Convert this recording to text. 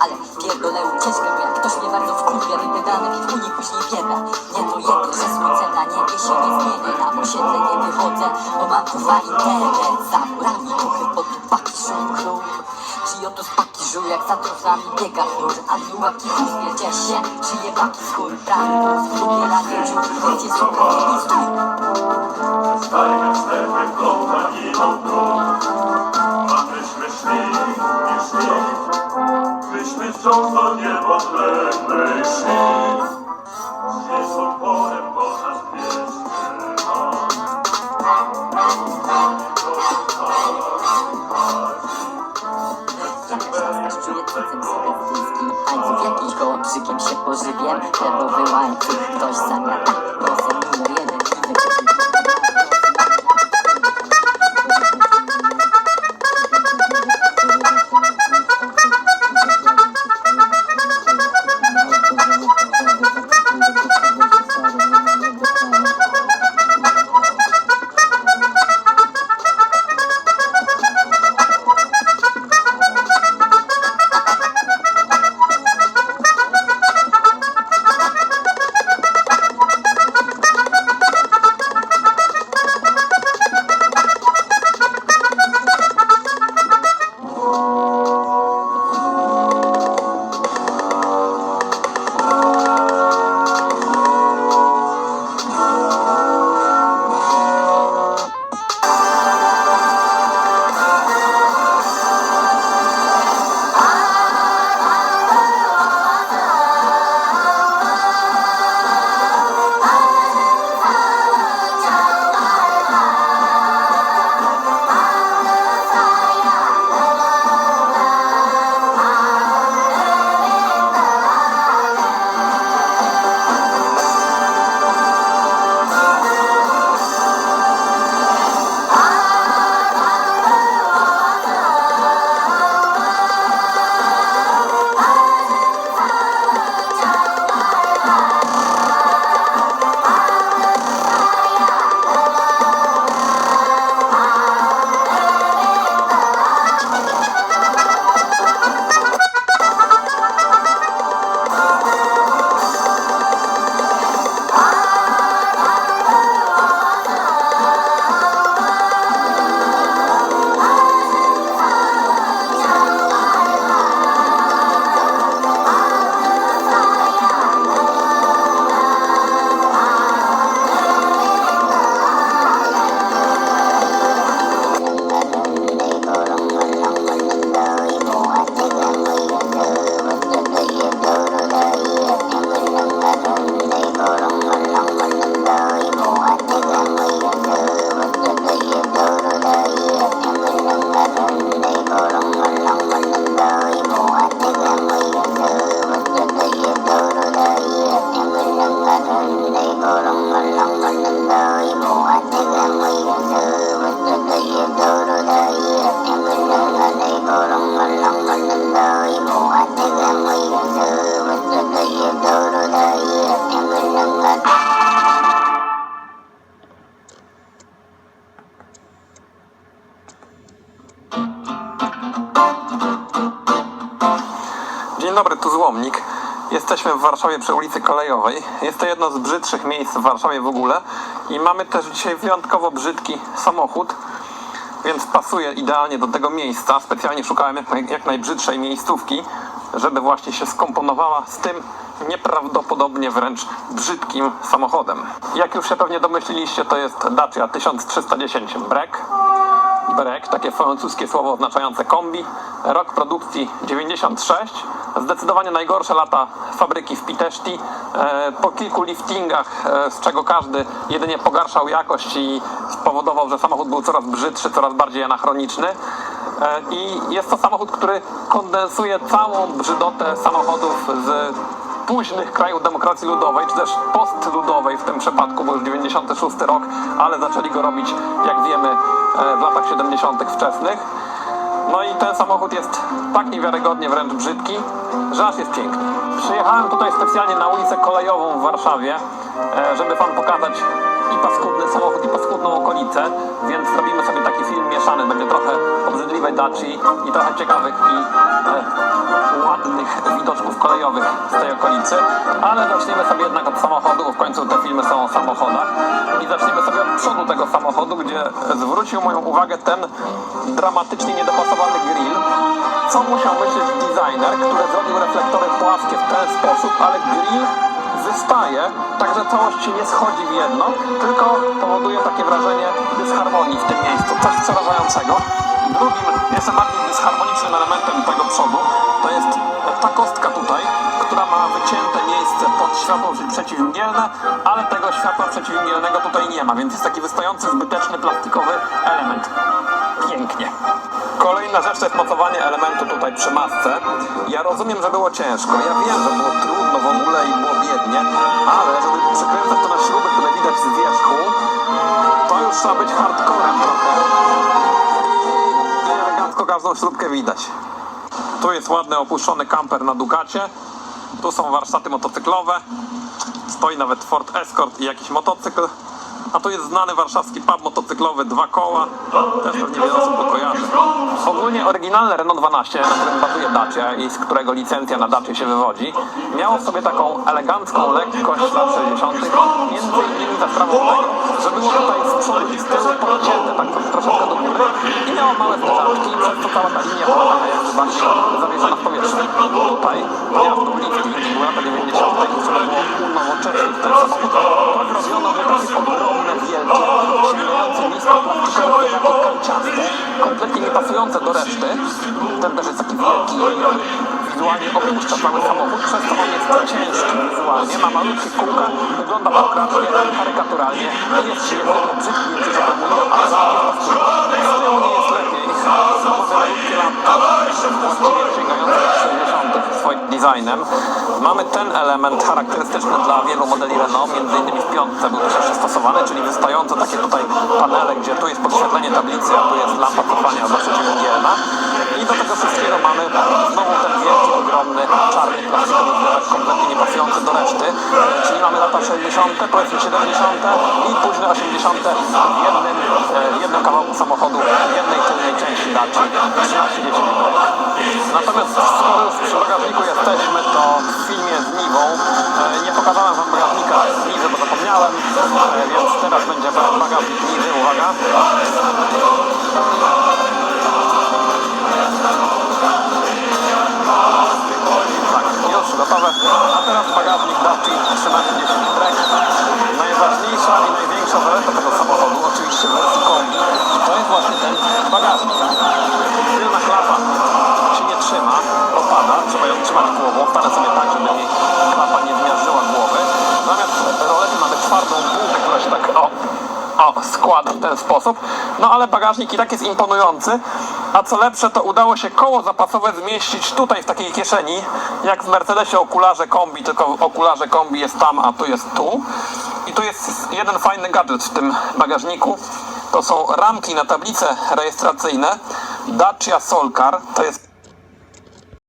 ale pierdolę ucieczkę Bo jak ktoś mnie bardzo wkurwia Wygadany mi w uni później biega Nie to jedno, że na niebie się nie zmieni Na osiedle wychodzę, bo mam kurwa internet Za za trofami biega chór A mi łapki uzbierdziesz się, czy jebaki skór Brany to z wybieranie dziur, wiecie super i stój Stary wstępy koła giną tu A myśmy szli i szli Myśmy wciąż do niepodległej szli Nie są porem, pożywię Chlebowy łańcuch, ktoś zamiata Jesteśmy w Warszawie przy ulicy Kolejowej. Jest to jedno z brzydszych miejsc w Warszawie w ogóle i mamy też dzisiaj wyjątkowo brzydki samochód, więc pasuje idealnie do tego miejsca. Specjalnie szukałem jak, naj, jak najbrzydszej miejscówki, żeby właśnie się skomponowała z tym nieprawdopodobnie wręcz brzydkim samochodem. Jak już się pewnie domyśliliście, to jest Dacia 1310 Break. Brek, takie francuskie słowo oznaczające kombi. Rok produkcji 96. Zdecydowanie najgorsze lata fabryki w Piteszti. E, Po kilku liftingach, e, z czego każdy jedynie pogarszał jakość i spowodował, że samochód był coraz brzydszy, coraz bardziej anachroniczny. E, I jest to samochód, który kondensuje całą brzydotę samochodów z późnych krajów demokracji ludowej, czy też postludowej w tym przypadku, bo już 96 rok, ale zaczęli go robić, jak wiemy, w latach 70. wczesnych. No i ten samochód jest tak niewiarygodnie wręcz brzydki, że aż jest piękny. Przyjechałem tutaj specjalnie na ulicę kolejową w Warszawie, e, żeby wam pokazać i paskudny samochód, i paskudną okolicę, więc zrobimy sobie taki film mieszany. Będzie trochę obrzydliwej Daci i trochę ciekawych i e, ładnych widoczków kolejowych z tej okolicy, ale zaczniemy sobie jednak od samochodu, bo w końcu te filmy są o samochodach i zaczniemy sobie od przodu tego samochodu, gdzie zwrócił moją uwagę ten dramatycznie niedopasowany grill. Co musiał myśleć designer, który zrobił reflektory płaskie w ten sposób, ale grill wystaje, także całość się nie schodzi w jedno, tylko powoduje takie wrażenie dysharmonii w tym miejscu. Coś przerażającego. Drugim, jeszcze bardziej dysharmonicznym elementem tego przodu to jest ta kostka tutaj, która ma wycięte miejsce pod światło przeciwmgielne, ale tego światła przeciwmgielnego tutaj nie ma, więc jest taki wystający, zbyteczny plastikowy element. Pięknie. Kolejna rzecz to jest mocowanie elementu tutaj przy masce. Ja rozumiem, że było ciężko. Ja wiem, że było trudno w ogóle i było biednie, ale żeby przykręcać to na śruby, które widać z wierzchu, to już trzeba być hardcorem każdą śrubkę widać. Tu jest ładny opuszczony kamper na Ducacie. Tu są warsztaty motocyklowe. Stoi nawet Ford Escort i jakiś motocykl. A tu jest znany warszawski pub motocyklowy, dwa koła. Też pewnie wiele osób kojarzy. Ogólnie oryginalne Renault 12, na którym bazuje Dacia i z którego licencja na Dacia się wywodzi, miało w sobie taką elegancką lekkość lat 60. Między innymi za sprawą tego, że było tutaj z przodu i z tyłu tak troszeczkę do góry i miało małe zderzaczki, przez cała ta linia była bardziej zawieszona w powietrzu. Tutaj, ponieważ był lifting, były lata 90. i trzeba było unowocześnić ten samochód, to zrobiono mu takie ogromne, wielkie, sięgające nisko jako karciaste, kompletnie nie pasujące do reszty. Ten też jest taki wielki wizualnie opuszcza cały samochód, przez to on jest ciężki wizualnie, ma malutkie kółka, wygląda pokracznie, karykaturalnie i jest jedynie brzydki, zajmuje, ale nie jest lepiej, ma malutkie lampki, właściwie sięgające lat 60 swoim designem. Mamy ten element charakterystyczny dla wielu modeli Renault, między innymi w piątce był też stosowany, czyli wystające takie tutaj panele, gdzie tu jest podświetlenie tablicy, a tu jest lampa cofania albo przeciwmgielna. Do tego wszystkiego mamy znowu ten wielki, ogromny, czarny zderzak, kompletnie nie pasujący do reszty. E, Czyli mamy lata 60., powiedzmy 70. i późne 80. w jednym, e, jednym kawałku samochodu, w jednej tylnej części Daci 1310 Natomiast skoro już przy bagażniku jesteśmy, to w filmie z Niwą e, nie pokazałem wam bagażnika z Niwy, bo zapomniałem, więc teraz będzie bagażnik Niwy, uwaga. Tak, już gotowe. A teraz bagażnik Daci 1310 Trek. Najważniejsza i największa zaleta tego samochodu, oczywiście wersji kombi, to jest właśnie ten bagażnik. Tylna klapa się nie trzyma, opada, trzeba ją trzymać głową, wstanę sobie tak, żeby mi klapa nie zmiażdżyła głowy. Zamiast rolety mamy twardą bułkę, która się tak składa w ten sposób. No ale bagażnik i tak jest imponujący. A co lepsze, to udało się koło zapasowe zmieścić tutaj w takiej kieszeni, jak w Mercedesie okularze kombi, tylko okularze kombi jest tam, a tu jest tu. I tu jest jeden fajny gadżet w tym bagażniku. To są ramki na tablice rejestracyjne Dacia Solcar. To jest